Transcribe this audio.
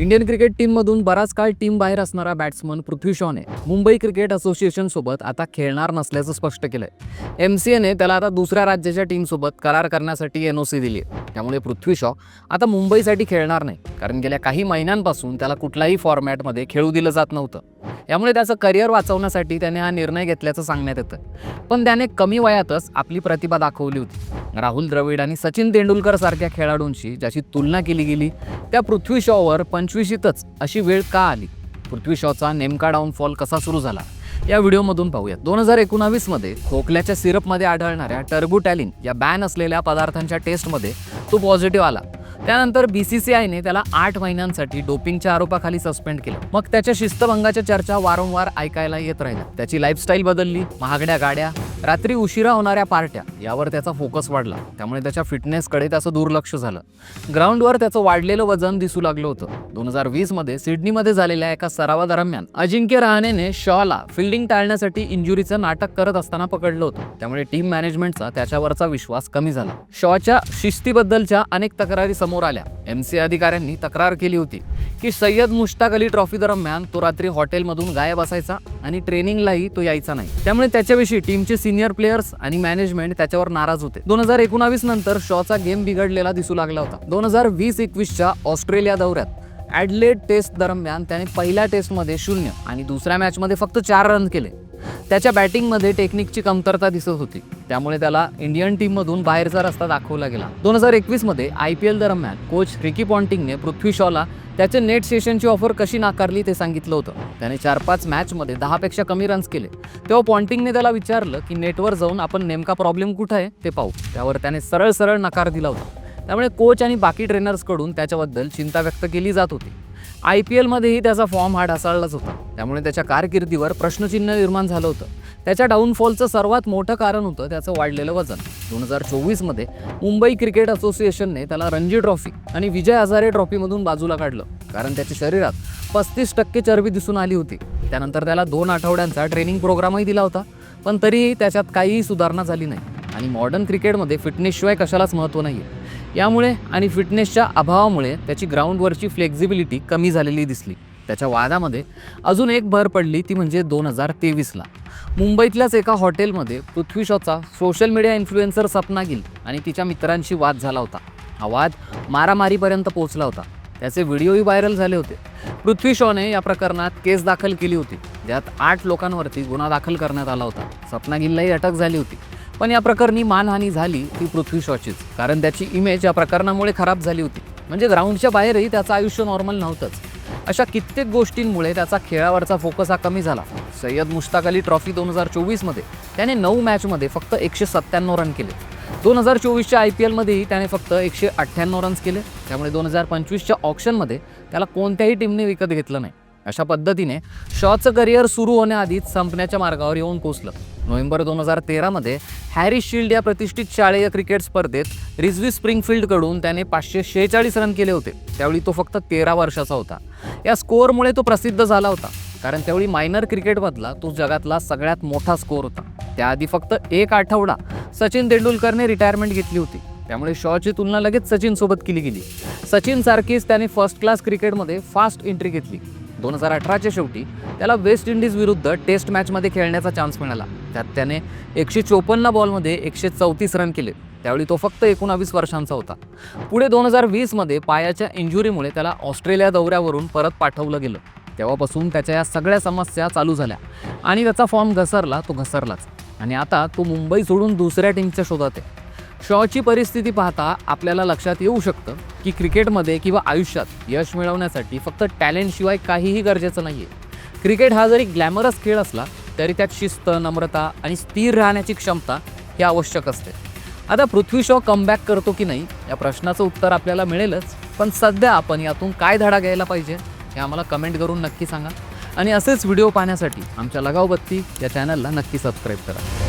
Indian cricket टीममधून बराच काळ टीम बाहेर असणारा बॅट्समन पृथ्वी शॉने मुंबई क्रिकेट असोसिएशन सोबत आता खेळणार नसल्याचं स्पष्ट केलंय. एम सी एने त्याला आता दुसऱ्या राज्याच्या टीमसोबत करार करण्यासाठी एन ओ सी दिली आहे त्यामुळे पृथ्वी शॉ आता मुंबईसाठी खेळणार नाही कारण गेल्या काही महिन्यांपासून त्याला कुठल्याही फॉर्मॅटमध्ये खेळू दिलं जात नव्हतं. यामुळे त्याचं करिअर वाचवण्यासाठी त्याने हा निर्णय घेतल्याचं सांगण्यात येतं. पण त्याने कमी वयातच आपली प्रतिभा दाखवली होती. राहुल द्रविड आणि सचिन तेंडुलकर सारख्या खेळाडूंशी ज्याची तुलना केली गेली त्या पृथ्वी शॉवर पंचवीशीतच अशी वेळ का आली? पृथ्वी शॉचा नेमका डाऊनफॉल कसा सुरू झाला? या व्हिडिओमधून पाहूयात. दोन हजार एकोणावीसमध्ये खोकल्याच्या सिरपमध्ये आढळणाऱ्या टर्बुटॅलिन या बॅन असलेल्या पदार्थांच्या टेस्टमध्ये तो पॉझिटिव्ह आला. त्यानंतर बी सी सी आयने त्याला आठ महिन्यांसाठी डोपिंगच्या आरोपाखाली सस्पेंड केलं. मग त्याच्या शिस्तभंगाच्या चर्चा वारंवार ऐकायला येत राहिल्या. त्याची लाईफस्टाईल बदलली महागड्या गाड्या रात्री उशिरा होणाऱ्या पार्ट्या यावर त्याचा फोकस वाढला. त्यामुळे त्याच्या फिटनेसकडे त्याचं दुर्लक्ष झालं. ग्राउंडवर त्याचं वाढलेलं वजन दिसू लागलं होतं. दोन हजार वीसमध्ये सिडनीमध्ये झालेल्या एका सरावादरम्यान अजिंक्य रहाणेने शॉला फिल्डिंग टाळण्यासाठी इंजुरीचं नाटक करत असताना पकडलं होतं. त्यामुळे टीम मॅनेजमेंटचा त्याच्यावरचा विश्वास कमी झाला. शॉच्या शिस्तीबद्दलच्या अनेक तक्रारी समोर आल्या. एम सी अधिकाऱ्यांनी तक्रार केली होती की सय्यद मुश्ताक अली ट्रॉफी दरम्यान तो रात्री हॉटेलमधून गायब असायचा आणि ट्रेनिंगलाही तो यायचा नाही. त्यामुळे त्याच्याविषयी टीमचे सिनियर प्लेयर्स आणि मॅनेजमेंट त्याच्यावर नाराज होते. दोन हजार एकोणावीस नंतर शॉचा गेम बिघडलेला दिसू लागला होता. दोन हजार वीस एकवीसच्या ऑस्ट्रेलिया दौऱ्यात ॲडलेड टेस्ट दरम्यान त्याने पहिल्या टेस्टमध्ये शून्य आणि दुसऱ्या मॅचमध्ये फक्त चार रन केले. त्याच्या बॅटिंगमध्ये टेक्निकची कमतरता दिसत होती. त्यामुळे त्याला इंडियन टीममधून बाहेरचा रस्ता दाखवला गेला. दोन हजार एकवीसमध्ये आय पी एल दरम्यान कोच रिकी पॉन्टिंगने पृथ्वी शॉला त्याचे नेट सेशनची ऑफर कशी नाकारली ते सांगितलं होतं. त्याने चार पाच मॅचमध्ये दहापेक्षा कमी रन्स केले. तेव्हा पॉन्टिंगने त्याला विचारलं की नेटवर जाऊन आपण नेमका प्रॉब्लेम कुठं आहे ते पाहू. त्यावर त्याने सरळ सरळ नकार दिला होता. त्यामुळे कोच आणि बाकी ट्रेनर्सकडून त्याच्याबद्दल चिंता व्यक्त केली जात होती. आय पी एलमध्येही त्याचा फॉर्म हा ढासळलाच होता. त्यामुळे त्याच्या कारकिर्दीवर प्रश्नचिन्ह निर्माण झालं होतं. त्याच्या डाऊनफॉलचं सर्वात मोठं कारण होतं त्याचं वाढलेलं वजन. दोन हजार चोवीसमध्ये मुंबई क्रिकेट असोसिएशनने त्याला रणजी ट्रॉफी आणि विजय हजारे ट्रॉफीमधून बाजूला काढलं. कारण त्याच्या शरीरात पस्तीस टक्के चरबी दिसून आली होती. त्यानंतर त्याला दोन आठवड्यांचा ट्रेनिंग प्रोग्रामही दिला होता. पण तरीही त्याच्यात काहीही सुधारणा झाली नाही. आणि मॉडर्न क्रिकेटमध्ये फिटनेसशिवाय कशालाच महत्त्व नाही आहे यामुळे आणि फिटनेसच्या अभावामुळे त्याची ग्राउंडवरची फ्लेक्झिबिलिटी कमी झालेली दिसली. त्याच्या वादामध्ये अजून एक भर पडली ती म्हणजे दोन हजार तेवीसला. मुंबईतल्याच एका हॉटेलमध्ये Prithvi शॉचा social media influencer Sapna Gill आणि तिच्या मित्रांशी वाद झाला होता. हा वाद मारामारीपर्यंत पोहोचला होता. त्याचे व्हिडिओही व्हायरल झाले होते. पृथ्वी शॉने या प्रकरणात केस दाखल केली होती. ज्यात आठ लोकांवरती गुन्हा दाखल करण्यात आला होता. सपना गिललाही अटक झाली होती. पण या प्रकरणी मानहानी झाली ती पृथ्वी शॉचीच. कारण त्याची इमेज या प्रकरणामुळे खराब झाली होती. म्हणजे ग्राउंडच्या बाहेरही त्याचं आयुष्य नॉर्मल नव्हतंच. अशा कित्येक गोष्टींमुळे त्याचा खेळावरचा फोकस हा कमी झाला. सय्यद मुश्ताक अली ट्रॉफी दोन हजार चोवीसमध्ये त्याने नऊ मॅचमध्ये फक्त एकशे सत्त्याण्णव रन केले. दोन हजार चोवीसच्या आय पी एलमध्येही त्याने फक्त एकशे अठ्ठ्याण्णव रन्स केले. त्यामुळे दोन हजार पंचवीसच्या ऑप्शनमध्ये त्याला कोणत्याही टीमने विकत घेतलं नाही. अशा पद्धतीने शॉचं करिअर सुरू होण्याआधीच संपण्याच्या मार्गावर येऊन पोचलं नोव्हेंबर दोन हजार तेरामध्ये हॅरी शिल्ड या प्रतिष्ठित शालेय क्रिकेट स्पर्धेत रिझवी स्प्रिंगफील्डकडून त्याने पाचशे शेहेचाळीस रन केले होते. त्यावेळी तो फक्त तेरा वर्षाचा होता. या स्कोअरमुळे तो प्रसिद्ध झाला होता. कारण त्यावेळी मायनर क्रिकेटमधला तो जगातला सगळ्यात मोठा स्कोअर होता. त्याआधी फक्त एक आठवडा सचिन तेंडुलकरने रिटायरमेंट घेतली होती. त्यामुळे शॉची तुलना लगेच सचिनसोबत केली गेली. सचिन सारखीच त्याने फर्स्ट क्लास क्रिकेटमध्ये फास्ट एंट्री घेतली. दोन हजार अठराच्या शेवटी त्याला वेस्ट इंडिजविरुद्ध टेस्ट मॅचमध्ये खेळण्याचा चान्स मिळाला. त्यात त्याने एकशे चोपन्न बॉलमध्ये एकशे चौतीस रन केले. त्यावेळी तो फक्त एकोणावीस वर्षांचा होता. पुढे दोन हजार वीसमध्ये पायाच्या इंजुरीमुळे त्याला ऑस्ट्रेलिया दौऱ्यावरून परत पाठवलं गेलं. तेव्हापासून त्याच्या या सगळ्या समस्या चालू झाल्या आणि त्याचा फॉर्म घसरला तो घसरलाच. आणि आता तो मुंबई सोडून दुसऱ्या टीमच्या शोधात आहे. शॉची परिस्थिती पाहता आपल्याला लक्षात येऊ शकतं की क्रिकेटमध्ये किंवा आयुष्यात यश मिळवण्यासाठी फक्त टॅलेंटशिवाय काहीही गरजेचं नाही आहे क्रिकेट हा जरी ग्लॅमरस खेळ असला तरी त्यात शिस्त नम्रता आणि स्थिर राहण्याची क्षमता ही आवश्यक असते. आता पृथ्वी शॉ कमबॅक करतो की नाही या प्रश्नाचं उत्तर आपल्याला मिळेलच. पण सध्या आपण यातून काय धडा घ्यायला पाहिजे हे आम्हाला कमेंट करून नक्की सांगा. आणि असेच व्हिडिओ पाहण्यासाठी आमच्या लगाव बत्ती या चॅनलला नक्की सबस्क्राईब करा.